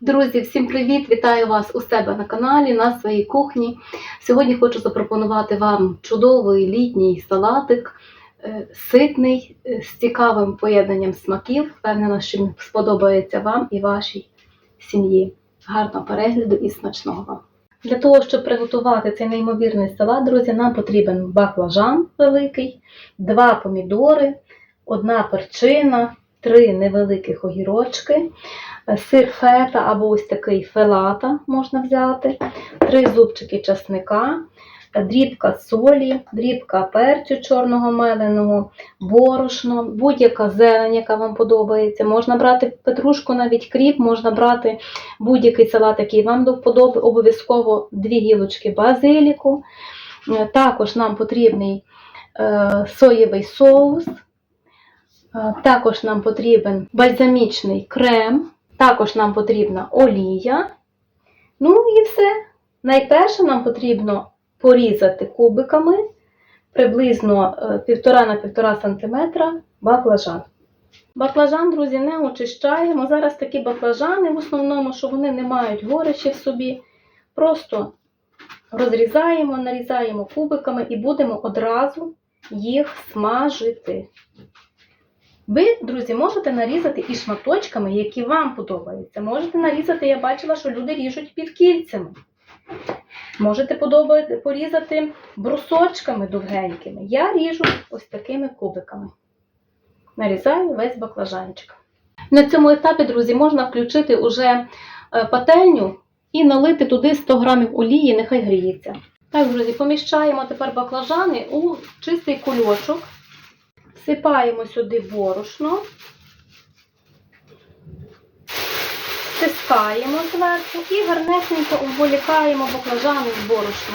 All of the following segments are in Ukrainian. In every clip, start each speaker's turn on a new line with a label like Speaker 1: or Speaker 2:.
Speaker 1: Друзі, всім привіт! Вітаю вас у себе на каналі, на своїй кухні. Сьогодні хочу запропонувати вам чудовий літній салатик, е, ситний, е, з цікавим поєднанням смаків. Впевнена, що він сподобається вам і вашій сім'ї. Гарного перегляду і смачного вам! Для того, щоб приготувати цей неймовірний салат, друзі, нам потрібен баклажан великий, два помідори, одна перчина, три невеликих огірочки, сир фета або ось такий фелата можна взяти, три зубчики часника, дрібка солі, дрібка перцю чорного меленого, борошно, будь-яка зелень, яка вам подобається. Можна брати петрушку, навіть кріп, можна брати будь-який салат, який вам до обов'язково дві гілочки базиліку. Е, Також нам потрібний е, соєвий соус. Е, Також нам потрібен бальзамічний крем, також нам потрібна олія. Ну і все. Найперше нам потрібно порізати кубиками приблизно 1,5 на 1,5 см баклажан. Баклажан, друзі, не очищаємо. Зараз такі баклажани, в основному, що вони не мають горечі в собі. Просто розрізаємо, нарізаємо кубиками і будемо одразу їх смажити. Ви, друзі, можете нарізати і шматочками, які вам подобаються. Можете нарізати, я бачила, що люди ріжуть під кільцями. Можете порізати брусочками довгенькими. Я ріжу ось такими кубиками. Нарізаю весь баклажанчик. На цьому етапі, друзі, можна включити уже е, пательню і налити туди 100 грамів олії, нехай гріється. Так, друзі, поміщаємо тепер баклажани у чистий кульочок. Всипаємо сюди борошно, стискаємо зверху і гарнесенько обволікаємо баклажани в борошно.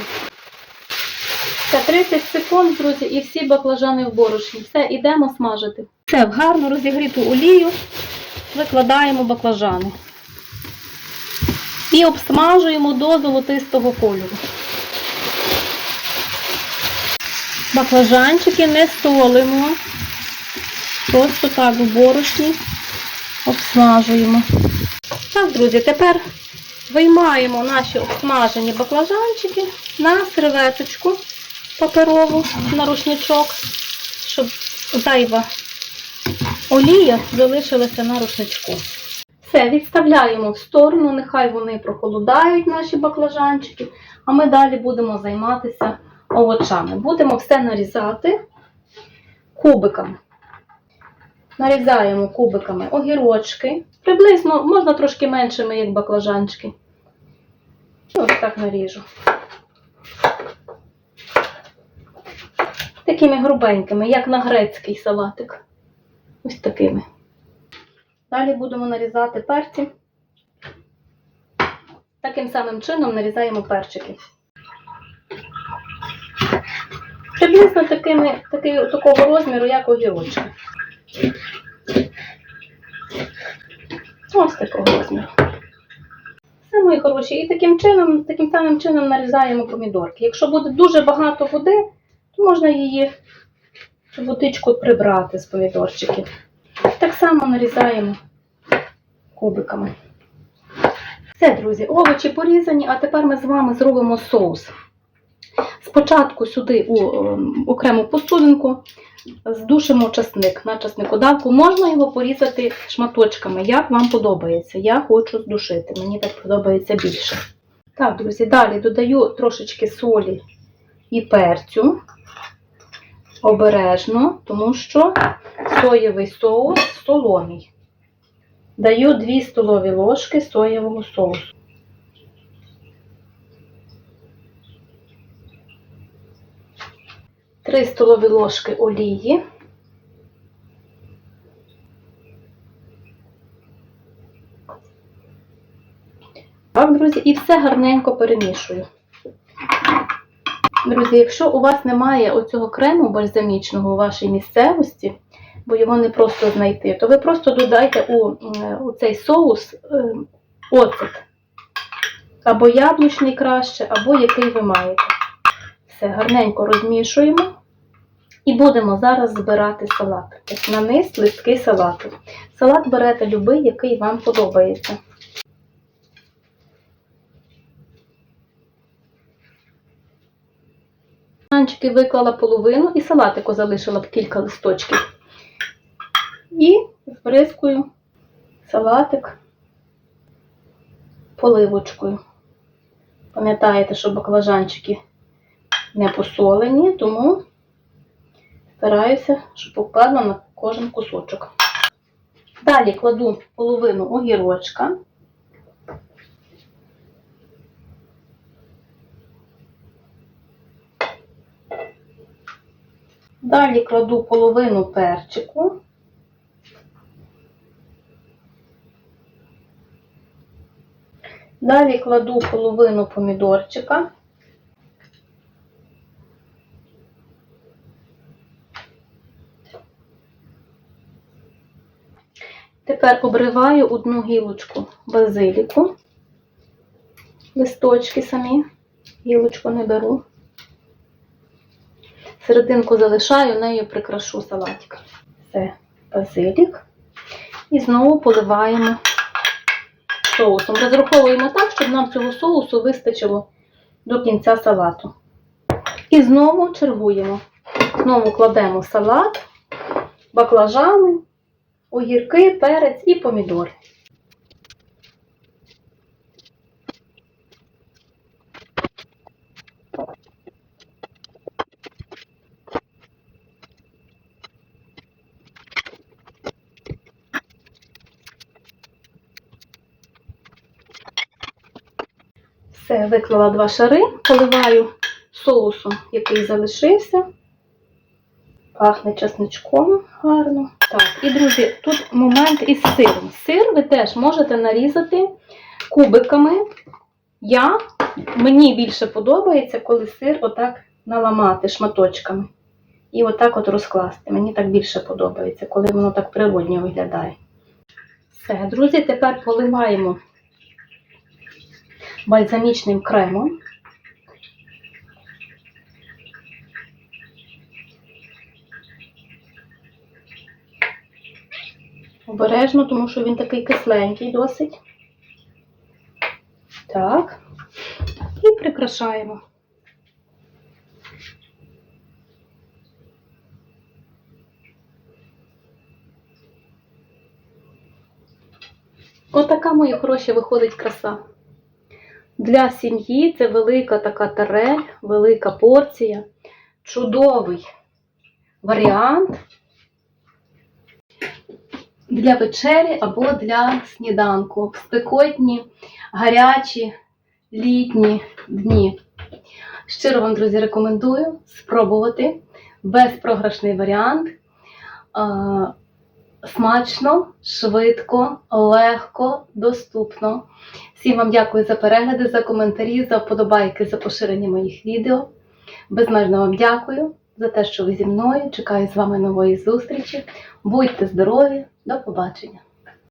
Speaker 1: Це 30 секунд, друзі, і всі баклажани в борошні. Все, ідемо смажити. Все, в гарно розігріту олію викладаємо баклажани. І обсмажуємо до золотистого кольору. Баклажанчики не солимо. Просто так в борошні обсмажуємо. Так, друзі, тепер виймаємо наші обсмажені баклажанчики на серветочку паперову, на рушничок, щоб зайва олія залишилася на рушничку. Все, відставляємо в сторону, нехай вони прохолодають, наші баклажанчики, а ми далі будемо займатися овочами. Будемо все нарізати кубиками. Нарізаємо кубиками огірочки. Приблизно, можна трошки меншими, як баклажанчики. Ось так наріжу. Такими грубенькими, як на грецький салатик. Ось такими. Далі будемо нарізати перці. Таким самим чином нарізаємо перчики. Приблизно такими, таки, такого розміру, як огірочки. Ось такого розміру. Все, мої хороші. І таким чином, таким самим чином нарізаємо помідорки. Якщо буде дуже багато води, то можна її водичку прибрати з помідорчиків. Так само нарізаємо кубиками. Все, друзі, овочі порізані, а тепер ми з вами зробимо соус. Спочатку сюди у ем, окрему посудинку здушимо часник на часникодавку. Можна його порізати шматочками, як вам подобається. Я хочу здушити, мені так подобається більше. Так, друзі, далі додаю трошечки солі і перцю. Обережно, тому що соєвий соус солоний. Даю 2 столові ложки соєвого соусу. Три столові ложки олії. Так, друзі, і все гарненько перемішую. Друзі, якщо у вас немає оцього крему бальзамічного у вашій місцевості, бо його не просто знайти, то ви просто додайте у, у цей соус е, оцет. Або яблучний краще, або який ви маєте все гарненько розмішуємо. І будемо зараз збирати салат. Ось на низ листки салату. Салат берете любий, який вам подобається. Бананчики виклала половину і салатику залишила б кілька листочків. І збризкую салатик поливочкою. Пам'ятаєте, що баклажанчики не посолені, тому стараюся, щоб попадало на кожен кусочок. Далі кладу половину огірочка. Далі кладу половину перчику. Далі кладу половину помідорчика. Тепер обриваю одну гілочку базиліку. Листочки самі, гілочку не беру. Серединку залишаю, нею прикрашу салатик. Це базилік. І знову поливаємо соусом. Розраховуємо так, щоб нам цього соусу вистачило до кінця салату. І знову чергуємо. Знову кладемо салат, баклажани, огірки, перець і помідори. Все, виклала два шари, поливаю соусом, який залишився. Пахне чесничком гарно. Так, і друзі, тут момент із сиром. Сир ви теж можете нарізати кубиками. Я, мені більше подобається, коли сир отак наламати шматочками. І отак от розкласти. Мені так більше подобається, коли воно так природньо виглядає. Все, друзі, тепер поливаємо бальзамічним кремом. Обережно, тому що він такий кисленький досить. Так. І прикрашаємо. Отака, мої хороші, виходить краса. Для сім'ї це велика така тарель, велика порція, чудовий варіант для вечері або для сніданку в спекотні, гарячі літні дні. Щиро вам, друзі, рекомендую спробувати безпрограшний варіант. Смачно, швидко, легко, доступно. Всім вам дякую за перегляди, за коментарі, за вподобайки, за поширення моїх відео. Безмежно вам дякую за те, що ви зі мною. Чекаю з вами нової зустрічі. Будьте здорові, до побачення!